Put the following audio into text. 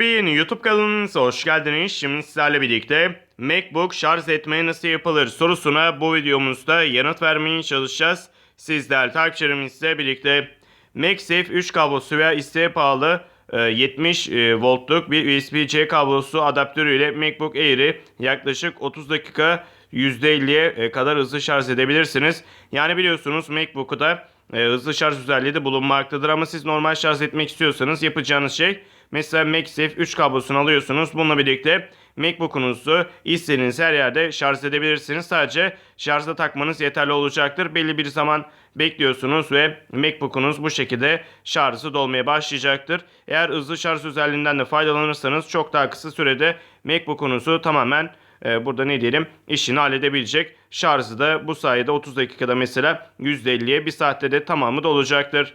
Yeni YouTube kanalınıza hoş geldiniz. Şimdi sizlerle birlikte MacBook şarj etmeye nasıl yapılır sorusuna bu videomuzda yanıt vermeye çalışacağız. Sizler takipçilerimizle birlikte MagSafe 3 kablosu veya isteğe pahalı e, 70 e, voltluk bir USB-C kablosu adaptörüyle MacBook Air'i yaklaşık 30 dakika %50'ye e, kadar hızlı şarj edebilirsiniz. Yani biliyorsunuz MacBook'u da e, hızlı şarj özelliği de bulunmaktadır ama siz normal şarj etmek istiyorsanız yapacağınız şey mesela MagSafe 3 kablosunu alıyorsunuz. Bununla birlikte MacBook'unuzu istediğiniz her yerde şarj edebilirsiniz. Sadece şarjda takmanız yeterli olacaktır. Belli bir zaman bekliyorsunuz ve MacBook'unuz bu şekilde şarjı dolmaya başlayacaktır. Eğer hızlı şarj özelliğinden de faydalanırsanız çok daha kısa sürede MacBook'unuzu tamamen e, burada ne diyelim işini halledebilecek. Şarjı da bu sayede 30 dakikada mesela %50'ye bir saatte de tamamı dolacaktır.